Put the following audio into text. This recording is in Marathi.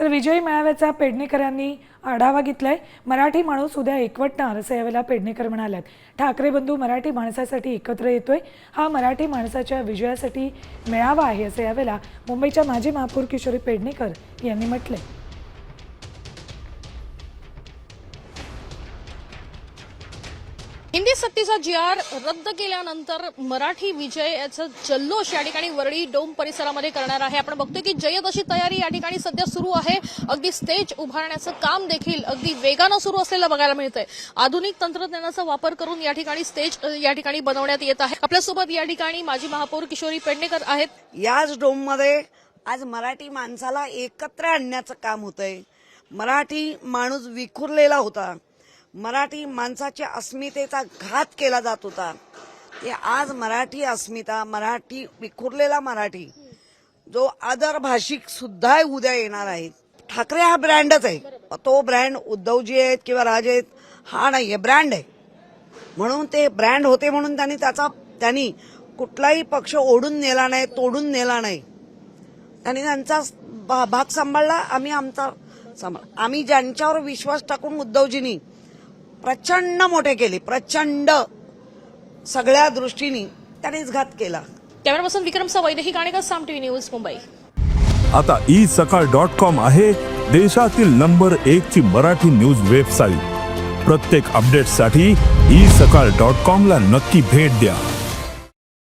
तर विजयी मेळाव्याचा पेडणेकरांनी आढावा घेतलाय. मराठी माणूस उद्या एकवटणार असं यावेळेला पेडणेकर म्हणाल्यात. ठाकरे बंधू मराठी माणसासाठी एकत्र येतोय. हा मराठी माणसाच्या विजयासाठी मेळावा आहे असं यावेळेला मुंबईच्या माजी महापौर किशोरी पेडणेकर यांनी म्हटलंय. हिंदी सक्तीचा जी आर रद्द केल्यानंतर मराठी विजयाचं जल्लोष या ठिकाणी वरळी डोम परिसरामध्ये करणार आहे. आपण बघतोय की जयदशी तयारी या ठिकाणी सध्या सुरू आहे. अगदी स्टेज उभारण्याचं काम देखील अगदी वेगानं सुरू असलेलं बघायला मिळतंय. आधुनिक तंत्रज्ञानाचा वापर करून या ठिकाणी स्टेज या ठिकाणी बनवण्यात येत आहे. आपल्यासोबत या ठिकाणी माजी महापौर किशोरी पेडणेकर आहेत. याच डोममध्ये आज मराठी माणसाला एकत्र आणण्याचं काम होतंय. मराठी माणूस विखुरलेला होता. मराठी माणसाच्या अस्मितेचा घात केला जात होता. ते आज मराठी अस्मिता मराठी विखुरलेला मराठी जो आदर भाषिक सुद्धा उद्या येणार आहे. ठाकरे हा ब्रँडच आहे. तो ब्रँड उद्धवजी आहेत किंवा राज आहेत हा नाहीये ब्रँड आहे. म्हणून ते ब्रँड होते म्हणून त्यांनी त्याचा त्यांनी कुठलाही पक्ष ओढून नेला नाही तोडून नेला नाही. त्यांनी त्यांचा भा- भाग सांभाळला. आम्ही आमचा सांभाळ आम्ही ज्यांच्यावर विश्वास टाकून उद्धवजींनी प्रचंड मोठे केले प्रचंड. सगळ्या दृष्टीने त्यांनीच घात केला. कॅमेरा पर्सन विक्रमचा वैदेही गाणेकर साम टीव्ही न्यूज मुंबई. आता ई सकाळ डॉट कॉम आहे देशातील नंबर एक ची मराठी न्यूज वेबसाईट. प्रत्येक अपडेटसाठी ई सकाळ डॉट कॉम ला नक्की भेट द्या.